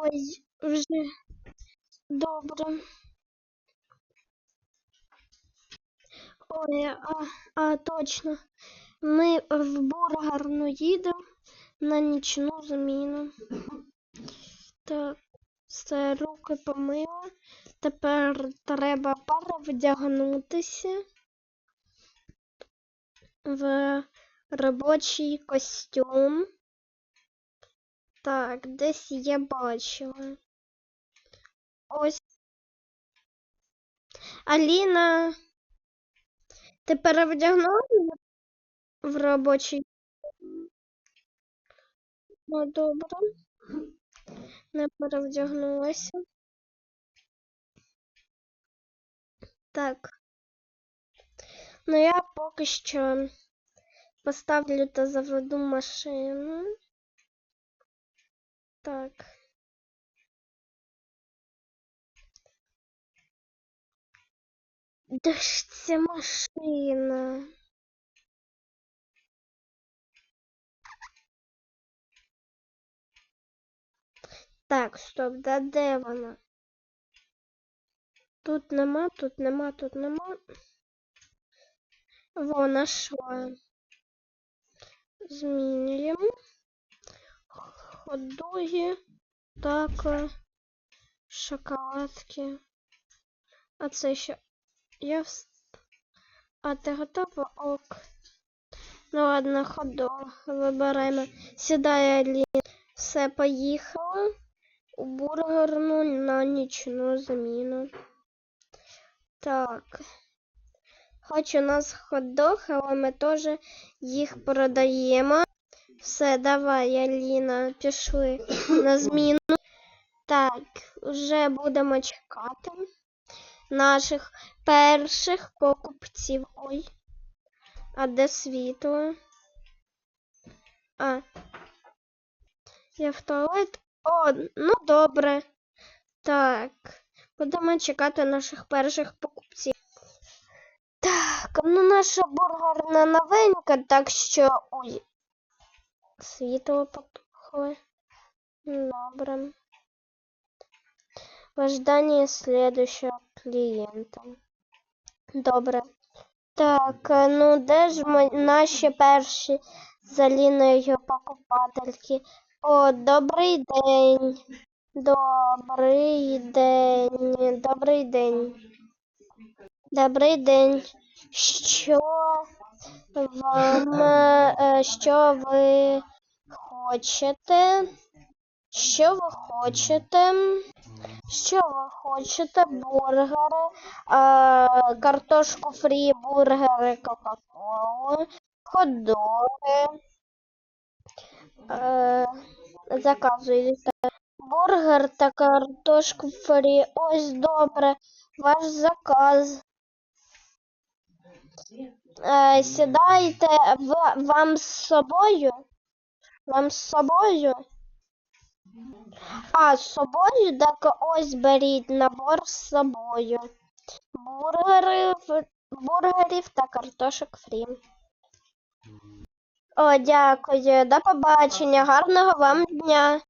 Ой, вже добре. Ой, а, а точно. Ми в бургерну їдемо на нічну зміну. Так, все, руки помила. Тепер треба перевдягнутися в робочий костюм. Так, десь я бачила. Ось. Аліна, ти перевдягнулася в робочий? Ну, добре. Не перевдягнулася. Так. Ну, я поки що поставлю та заведу машину. Так. Де ж ця машина? Так, стоп, да де вона? Тут нема, тут нема, тут нема. Во, нашла. Змінюємо. Ходоги. Так. е, Шоколадки. А це ще. Я вс... А ти готова? Ок. Ну ладно, ходок. Вибираємо. Сідай, Аліна. Все, поїхала. У бургерну на нічну заміну. Так. Хоч у нас хот-дог, але ми теж їх продаємо. Все, давай, Аліна, пішли на зміну. Так, вже будемо чекати наших перших покупців. Ой. А де світло? А. Я в туалет. О, ну добре. Так. Будемо чекати наших перших покупців. Так, ну наша бургерна новенька, так що. Ой. Світло потухло. Добре. В ожидании клієнта. Добре. Так, е, ну де ж ми, наші перші з Аліною покупательки? О, добрий день. Добрий день. Добрий день. Добрий день. Що вам, е, що ви хочете? Що ви хочете? Що ви хочете? Бургери, е, картошку фрі, бургери, Кока-Колу, хот-доги. Е, заказуєте. Бургер та картошку фрі. Ось добре. Ваш заказ. Е, сідайте. В- вам з собою? Вам з собою? А, з собою? Так ось беріть набор з собою. Бургерів, бургерів та картошок фрі. О, дякую. До побачення. Гарного вам дня.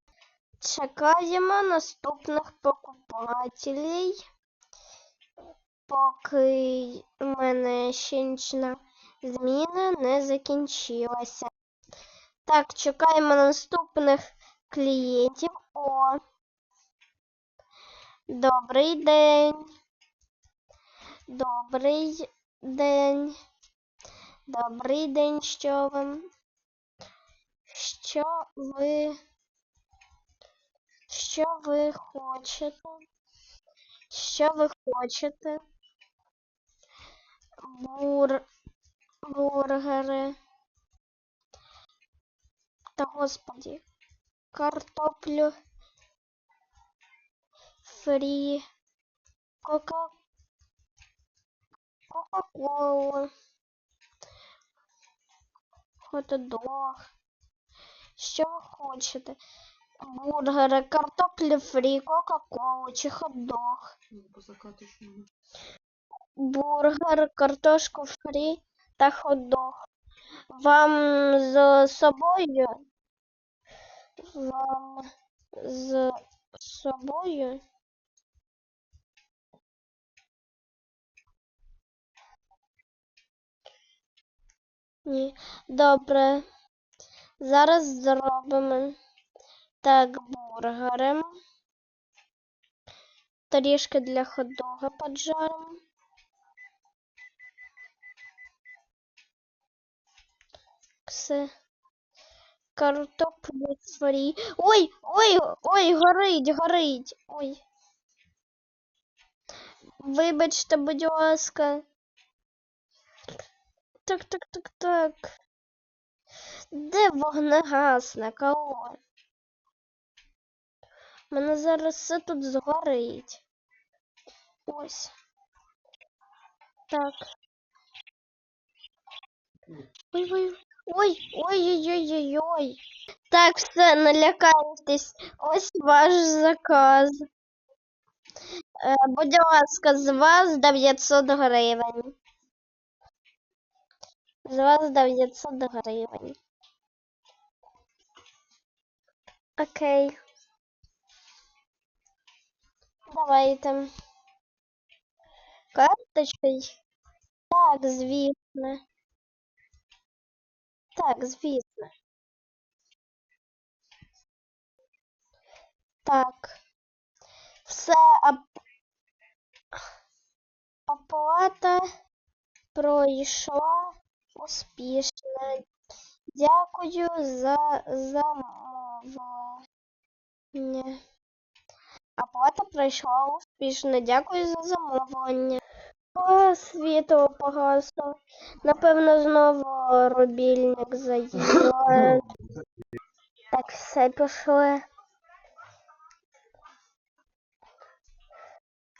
Чекаємо наступних покупателів. Поки в мене щенічна зміна не закінчилася. Так, чекаємо наступних клієнтів. О. Добрий день. Добрий день. Добрий день, що ви? Що ви? Що ви хочете? Що ви хочете? Бур... Бургери. Та господі. Картоплю. Фрі. Кока. Кока-колу. Хот-дог. Що ви хочете? Бургери, картоплю фрі, кока-колу чи хот-дог. Бургер, картошку фрі та хот-дог. Вам з собою? Вам з собою. Ні. Добре. Зараз зробимо так бургери. Трішки для хот-дога поджаримо. Все. Картоплю фрі. Ой, ой, ой, горить, горить. Ой. Вибачте, будь ласка. Так, так, так, так. Де вогнегасник? Алло? Мене зараз все тут згорить. Ось. Так. Ой, ой, ой, ой, ой, ой, ой. Так, все, не лякайтесь. Ось ваш заказ. Е, будь ласка, з вас 900 гривень. З вас 900 гривень. Окей. Давайте. Карточкою? Так, звісно. Так, звісно. Так. Все оп- оплата пройшла успішно. Дякую за замовлення. Оплата пройшла успішно. Дякую за замовлення. Світло погасло. Напевно, знову рубільник заїла. Так, все пішли.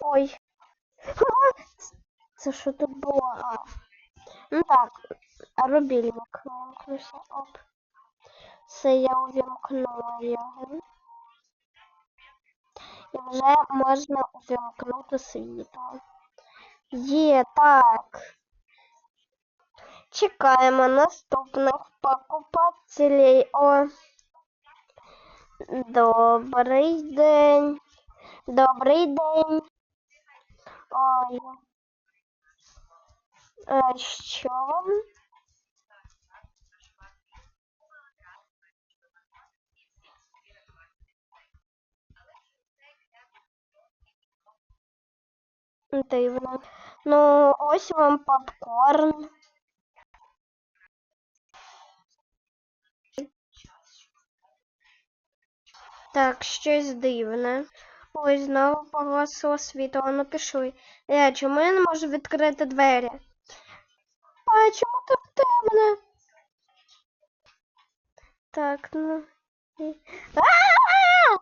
Ой. Це що тут було? А. Ну так, рубільник вимкнувся. Оп. Все, я увімкнула його. І вже можна увімкнути світло. Є, так. Чекаємо наступних покупателей. О. Добрий день. Добрий день. Ой. Е, що вам? Дивно. Ну, ось вам попкорн. Так, щось дивне. Ой, знову погасло світло. Ну пішли. Е, чому я не можу відкрити двері? А чому так темно? Так, ну. і- А!